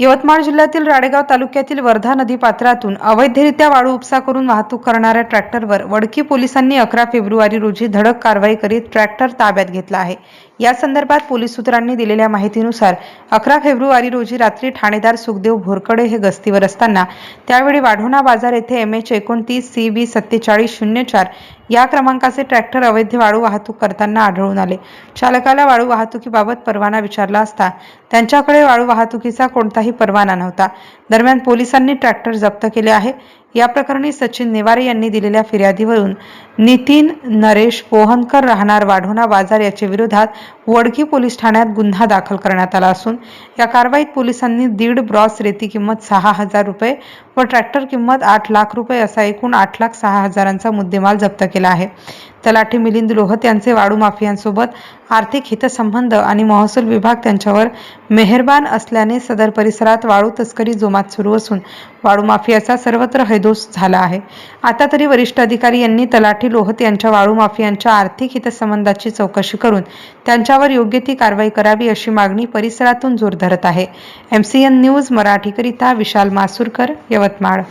यवतमाळ जिल्ह्यातील राडेगाव तालुक्यातील वर्धा नदी पात्रातून अवैधरित्या वाळू उपसा करून वाहतूक करणाऱ्या ट्रॅक्टरवर वडकी पोलिसांनी अकरा फेब्रुवारी रोजी धडक कारवाई करीत ट्रॅक्टर ताब्यात घेतला आहे. या संदर्भात पोलीस सूत्रांनी दिलेल्या माहितीनुसार अकरा फेब्रुवारी रोजी रात्री ठाणेदार सुखदेव भोरकडे हे गस्तीवर असताना त्यावेळी वाढोणा बाजार येथे एम एच एकोणतीस सी बी सत्तेचाळीस शून्य चार या क्रमांकाचे ट्रॅक्टर अवैध वाळू वाहतूक करताना आढळून आले. चालकाला वाळू वाहतुकीबाबत परवाना विचारला असता त्यांच्याकडे वाळू वाहतुकीचा कोणताही परवाना नव्हता. दरम्यान पोलिसांनी ट्रॅक्टर जप्त केले आहे. या प्रकरणी सचिन नेवारे यांनी दिलेल्या फिर्यादीवरून नितीन नरेश पोहनकर राहणार वाढोना बाजार याच्या विरोधात वडकी पोलीस ठाण्यात गुन्हा दाखल करण्यात आला असून या कारवाईत पोलिसांनी दीड ब्रॉस रेती किंमत सहा हजार रुपये व ट्रॅक्टर किंमत आठ लाख रुपये असा एकूण आठ लाख सहा हजारांचा मुद्देमाल जप्त केला आहे. तलाठी मिलिंद लोहत यांचे वाळू माफियांसोबत आर्थिक हितसंबंध आणि महसूल विभाग त्यांच्यावर मेहरबान असल्याने सदर परिसरात वाळू तस्करी जोमात सुरू असून वाळू माफियाचा सर्वत्र हैदोस झाला आहे. आता तरी वरिष्ठ अधिकारी यांनी तलाठी लोहत यांच्या वाळू माफियांच्या आर्थिक हितसंबंधाची चौकशी करून त्यांच्यावर योग्य ती कारवाई करावी अशी मागणी परिसरातून जोर धरत आहे. एम सी एन न्यूज मराठीकरिता विशाल मासूरकर यवतमाळ.